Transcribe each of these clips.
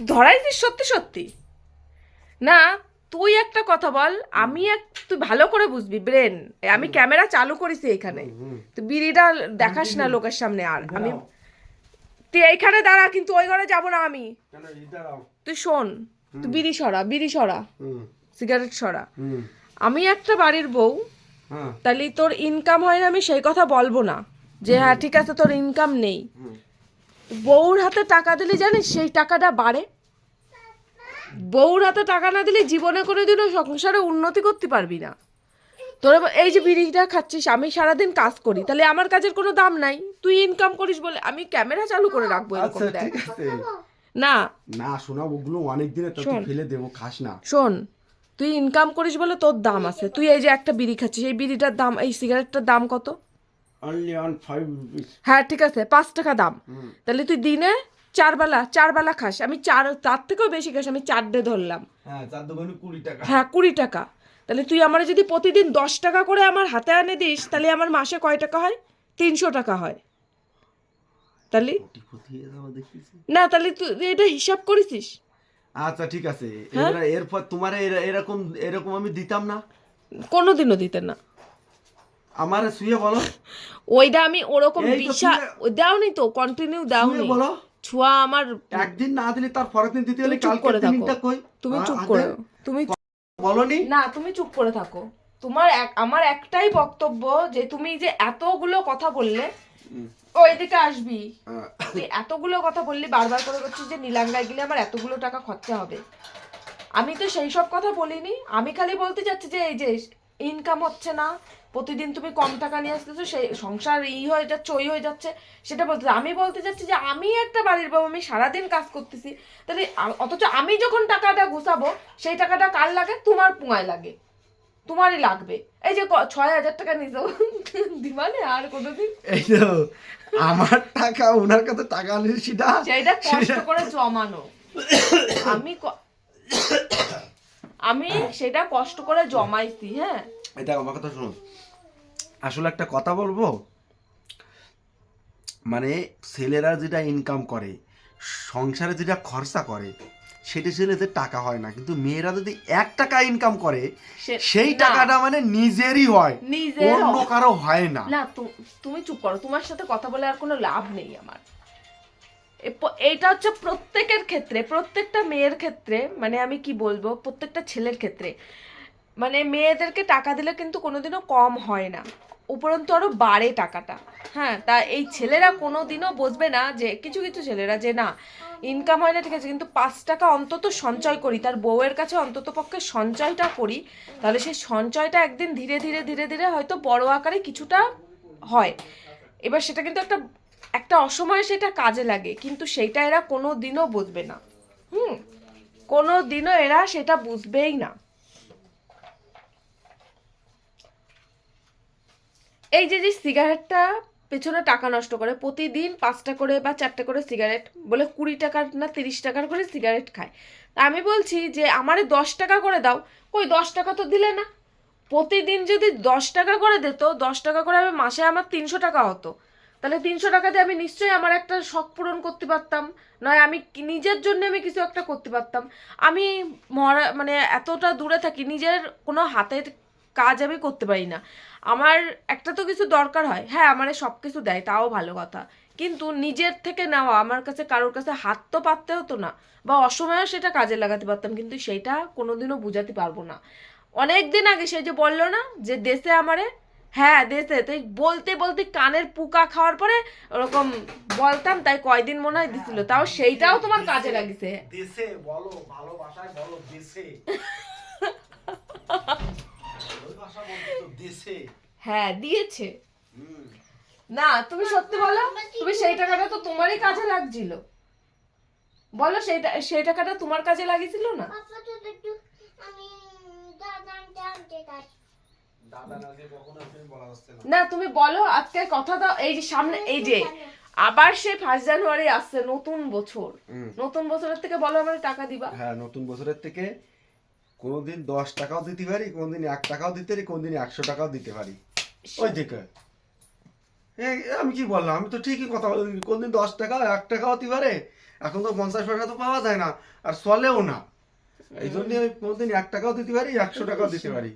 ধরাইছিস সত্যি সত্যি। না তুই একটা কথা বল আমি এক তুই ভালো করে বুঝবি ব্রেন। আমি ক্যামেরা চালু করেছি এখানে। তুই বিড়িটা দেখাস না লোকের সামনে আর। আমি তুই এইখানে দাঁড়া কিন্তু ওই ঘরে যাব না আমি। তুই শোন তুই বিড়ি সরা বিড়ি সরা। সিগারেট সরা। আমি একটা বাড়ির বউ। হ্যাঁ। তাহলে তোর ইনকাম হয় না আমি সেই কথা বলব না। যে হ্যাঁ ঠিক আছে তোর ইনকাম নেই। বউর হাতে টাকা দিলে জানিস সেই টাকাটা বাড়ে? বউর হাতে টাকা না দিলে জীবনে কোনোদিনও সংসারে উন্নতি করতে পারবি না। তোর এই যে বিড়িটা খাচ্ছিস আমি সারাদিন কাজ করি তাহলে আমার কাজের কোনো দাম নাই। তুই ইনকাম করিস বলে আমি ক্যামেরা চালু করে রাখব এরকম আচ্ছা দেখ। না। না শোনা ওগুলো অনেক দিনে তো ফেলে দেবো খাস না। শোন তুই ইনকাম করিস বলে তোর দাম আছে। তুই এই যে একটা বিড়ি খাচ্ছিস এই বিড়িটার দাম এই সিগারেটটার দাম কত? হ্যাঁ ঠিক আছে পাঁচ টাকা দাম। তাহলে তুই দিনে চার বেলা চার বেলা খাস। আমি চার তার থেকেও বেশি খাস আমি চার ডে ধরলাম। হ্যাঁ কুড়ি টাকা। হ্যাঁ কুড়ি টাকা। তাহলে তুই আমার যদি প্রতিদিন দশ টাকা করে আমার হাতে আনে দিস তাহলে আমার মাসে কয় টাকা হয়? তিনশো টাকা হয়। তাহলে? না তাহলে তুই এটা হিসাব করেছিস? আচ্ছা ঠিক আছে। হ্যাঁ? এরপর তোমার এরকম এরকম আমি দিতাম না? কোনোদিনও দিতে না। আমার শুয়ে বলো। ওইটা আমি ওরকম বিশাল দাওনি তো কন্টিনিউ দাওনি। বলো। ছুয়া আমার একদিন না দিলে তার পরের দিন দিতে হলে কালকে। দিনটা কই? তুমি চুপ করে তুমি বলনি? না তুমি চুপ করে থাকো। তোমার এক আমার একটাই বক্তব্য যে তুমি যে এতগুলো কথা বললে ওইদিকে আসবি। এতগুলো কথা বললি বারবার করে বলছিস যে নীলাঙ্গায় গেলে আমার এতগুলো টাকা খরচা হবে। আমি তো সেই সব কথা বলিনি। আমি খালি বলতে চাচ্ছি যে এই যে ইনকাম হচ্ছে না প্রতিদিন তুমি কম টাকা নিয়ে আসতেছো সেই সংসার ই হয়ে যাচ্ছে ওই হয়ে যাচ্ছে। সেটা বলতে আমি বলতে চাচ্ছি যে আমি একটা বাড়ির বাবু আমি সারাদিন কাজ করতেছি। তাহলে অথচ আমি যখন টাকাটা গুছাবো সেই টাকাটা কার লাগে? তোমার পুঙায় লাগে। তোমারই লাগবে। এই যে ছয় হাজার টাকা নিছো দিবানে আর কোনোদিন। এই তো আমার টাকা ওনার কাছে টাকা নিয়ে সেটা সেইটা কষ্ট করে জমানো। আমি আমি সেটা কষ্ট করে জমাইছি হ্যাঁ? এটা আমার কথা শুনুন। আসলে একটা কথা বলব? মানে ছেলেরা যেটা ইনকাম করে সংসারে যেটা খরচা করে সেটা ছেলেদের টাকা হয় না। কিন্তু মেয়েরা যদি এক টাকা ইনকাম করে সেই টাকাটা মানে নিজেরই হয় নিজের অন্য। কারও হয় না। না তুমি চুপ করো তোমার সাথে কথা বলে আর কোনো লাভ নেই আমার। এটা হচ্ছে প্রত্যেকের ক্ষেত্রে প্রত্যেকটা মেয়ের ক্ষেত্রে মানে আমি কি বলব প্রত্যেকটা ছেলের ক্ষেত্রে মানে মেয়েদেরকে টাকা দিলে কিন্তু কোনোদিনও কম হয় না। উপরন্তু আরও বাড়ে টাকাটা। হ্যাঁ তা এই ছেলেরা কোনো দিনও বুঝবে না যে, কিছু কিছু ছেলেরা যে না ইনকাম হয় না, ঠিক আছে, কিন্তু পাঁচ টাকা অন্তত সঞ্চয় করি, তার বউয়ের কাছে অন্তত পক্ষে সঞ্চয়টা করি, তাহলে সেই সঞ্চয়টা একদিন ধীরে ধীরে ধীরে ধীরে হয়তো বড় আকারে কিছুটা হয়। এবার সেটা কিন্তু একটা একটা অসময়ে সেটা কাজে লাগে, কিন্তু সেইটা এরা কোনো দিনও বুঝবে না। হুম কোনো দিনও এরা সেটা বুঝবেই না। এই যে যে সিগারেটটা পেছনে টাকা নষ্ট করে, প্রতিদিন পাঁচটা করে বা চারটে করে সিগারেট, বলে কুড়ি টাকার না তিরিশ টাকার করে সিগারেট খায়। তা আমি বলছি যে, আমারে দশ টাকা করে দাও। কই, দশ টাকা তো দিলে না। প্রতিদিন যদি দশ টাকা করে দিত, দশ টাকা করে আমি মাসে আমার তিনশো টাকা হতো। তাহলে তিনশো টাকা দিয়ে আমি নিশ্চয়ই আমার একটা শখ পূরণ করতে পারতাম। নয়, আমি নিজের জন্য আমি কিছু একটা করতে পারতাম। আমি মরা মানে এতটা দূরে থাকি, নিজের কোনো হাতের কাজ আমি করতে পারি না। আমার একটা তো কিছু দরকার হয়। হ্যাঁ আমার সব কিছু দেয় তাও ভালো কথা। কিন্তু নিজের থেকে নেওয়া আমার কাছে কারোর কাছে হাত তো পাততে হতো না বা অসময়ে সেটা কাজে লাগাতে পারতাম কিন্তু সেইটা কোনোদিনও বুঝাতে পারব না। অনেক দিন আগে সে যে বলল না যে দেশে আমারে হ্যাঁ দেশে তাই বলতে বলতে কানের পুকা খাওয়ার পরে ওরকম বলতাম তাই কয়দিন মনে হয় দিছিল তাও সেইটাও তোমার কাজে লাগিছে। দেশে বলো ভালোবাসায় বলো দেশে ভালোবাসা বলতে তো দেশে হ্যাঁ দিয়েছে। না তুমি সত্যি বলো তুমি সেই টাকাটা তো তোমারই কাজে লাগছিল। বলো সেই টা- সেই টাকাটা তোমার কাজে লাগিয়েছিল না? না তুমি বলো আজকে কথা দাও এই যে সামনে এই যে আবার সে ফার্স্ট জানুয়ারি আসছে নতুন বছর। নতুন বছরের থেকে বলো আমার টাকা দিবা। হ্যাঁ নতুন বছরের থেকে কোনোদিন দশ টাকাও দিতে পারি কোনোদিন এক টাকাও দিতে পারি কোনোদিন একশো টাকাও দিতে পারি। ওই দিকে। এই, আমি কি বললাম? আমি তো ঠিকই কথা বলি কোনদিন দশ টাকা এক টাকাও দিতে পারে। এখন তো পঞ্চাশ পয়সা তো পাওয়া যায় না আর চলেও না। এই জন্য আমি কোনোদিন এক টাকাও দিতে পারি একশো টাকাও দিতে পারি।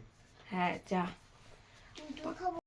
হ্যাঁ যা।